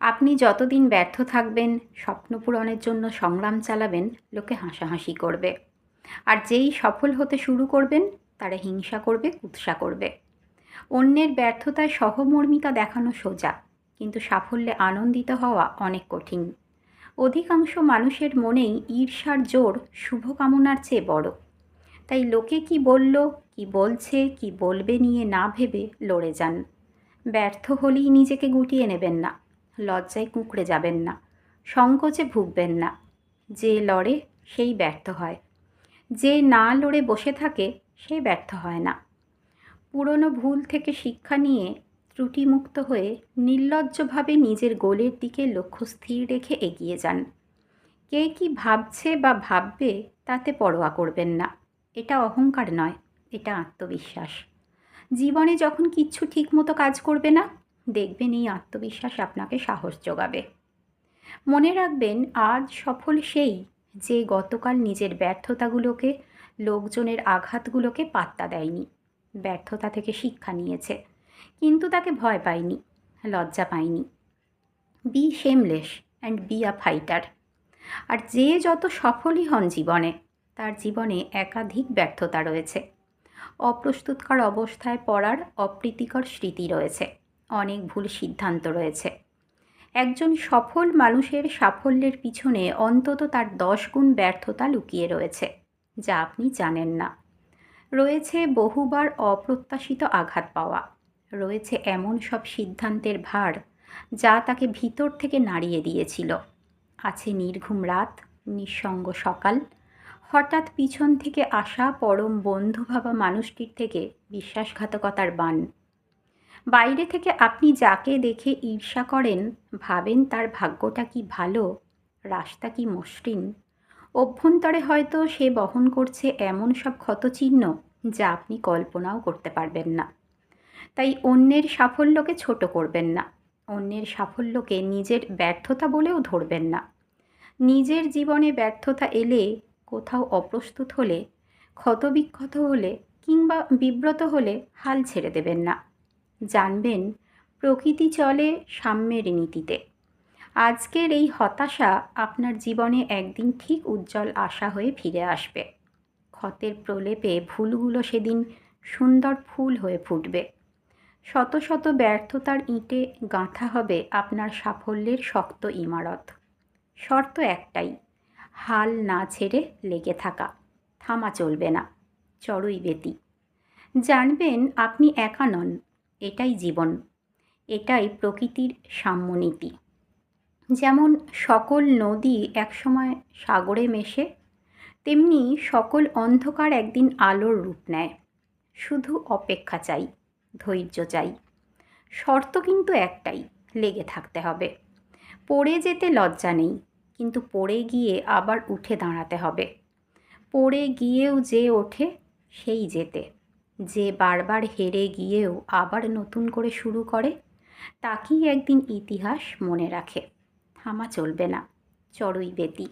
আপনি যতদিন ব্যর্থ থাকবেন, স্বপ্ন পূরণের জন্য সংগ্রাম চালাবেন, লোকে হাসাহাসি করবে। আর যেই সফল হতে শুরু করবেন, তারা হিংসা করবে, কুৎসা করবে। অন্যের ব্যর্থতায় সহমর্মিতা দেখানো সোজা, কিন্তু সাফল্যে আনন্দিত হওয়া অনেক কঠিন। অধিকাংশ মানুষের মনেই ঈর্ষার জোর শুভকামনার চেয়ে বড়। তাই লোকে কি বলল, কি বলছে, কি বলবে নিয়ে না ভেবে লড়ে যান। ব্যর্থ হলেই নিজেকে গুটিয়ে নেবেন না। লজ্জায় কুঁকড়ে যাবেন না, সংকোচে ভুগবেন না। যে লড়ে সেই ব্যর্থ হয়। যে না লড়ে বসে থাকে সে ব্যর্থ হয় না। পুরনো ভুল থেকে শিক্ষা নিয়ে ত্রুটিমুক্ত হয়ে নির্লজ্জভাবে নিজের গোলের দিকে লক্ষ্য স্থির রেখে এগিয়ে যান। কে কি ভাবছে বা ভাববে তাতে পরোয়া করবেন না। এটা অহংকার নয়, এটা আত্মবিশ্বাস। জীবনে যখন কিচ্ছু ঠিকমতো কাজ করবে না দেখবেন এই আত্মবিশ্বাস আপনাকে সাহস যোগাবে। মনে রাখবেন, আজ সফল সেই যে গতকাল নিজের ব্যর্থতাগুলোকে, লোকজনের আঘাতগুলোকে পাত্তা দেয়নি। ব্যর্থতা থেকে শিক্ষা নিয়েছে, কিন্তু তাকে ভয় পায়নি, লজ্জা পায়নি। Be shameless and be a fighter আর যে যত সফলই হন জীবনে, তার জীবনে একাধিক ব্যর্থতা রয়েছে। অপ্রস্তুতকর অবস্থায় পড়ার অপ্রীতিকর স্মৃতি রয়েছে। অনেক ভুল সিদ্ধান্ত রয়েছে। একজন সফল মানুষের সাফল্যের পিছনে অন্তত তার দশ গুণ ব্যর্থতা লুকিয়ে রয়েছে, যা আপনি জানেন না। রয়েছে বহুবার অপ্রত্যাশিত আঘাত পাওয়া। রয়েছে এমন সব সিদ্ধান্তের ভার যা তাকে ভিতর থেকে নাড়িয়ে দিয়েছিল। আছে নির্ঘুম রাত, নিঃসঙ্গ সকাল। হঠাৎ পিছন থেকে আসা পরম বন্ধু ভাবা মানুষটির থেকে বিশ্বাসঘাতকতার বান। বাইরে থেকে আপনি যাকে দেখে ঈর্ষা করেন, ভাবেন তার ভাগ্যটা কি ভালো, রাস্তা কি মসৃণ। অভ্যন্তরে হয়তো সে বহন করছে এমন সব ক্ষতচিহ্ন যা আপনি কল্পনাও করতে পারবেন না। তাই অন্যের সাফল্যকে ছোট করবেন না। অন্যের সাফল্যকে নিজের ব্যর্থতা বলেও ধরবেন না। নিজের জীবনে ব্যর্থতা এলে কোথাও অপ্রস্তুত হলে, ক্ষতবিক্ষত হলে কিংবা বিব্রত হলে হাল ছেড়ে দেবেন না। জানবেন প্রকৃতি চলে সাম্যের নীতিতে। আজকের এই হতাশা আপনার জীবনে একদিন ঠিক উজ্জ্বল আশা হয়ে ফিরে আসবে। ক্ষতের প্রলেপে ভুলগুলো সেদিন সুন্দর ফুল হয়ে ফুটবে। শত শত ব্যর্থতার ইঁটে গাঁথা হবে আপনার সাফল্যের শক্ত ইমারত। শর্ত একটাই, হাল না ছেড়ে লেগে থাকা। থামা চলবে না, চড়ুই বেতি। জানবেন আপনি একা নন এটাই জীবন, এটাই প্রকৃতির সাম্যনীতি। যেমন সকল নদী একসময় সাগরে মেশে, তেমনি সকল অন্ধকার একদিন আলোর রূপ নেয়। শুধু অপেক্ষা চাই, ধৈর্য চাই। শর্ত কিন্তু একটাই, লেগে থাকতে হবে। পড়ে যেতে লজ্জা নেই, কিন্তু পড়ে গিয়ে আবার উঠে দাঁড়াতে হবে। পড়ে গিয়েও যে ওঠে, সেই যেতে। যে বারবার হেরে গিয়েও আবার নতুন করে শুরু করে, তাকেই একদিন ইতিহাস মনে রাখে। থামা চলবে না। চড়ুই বেতি।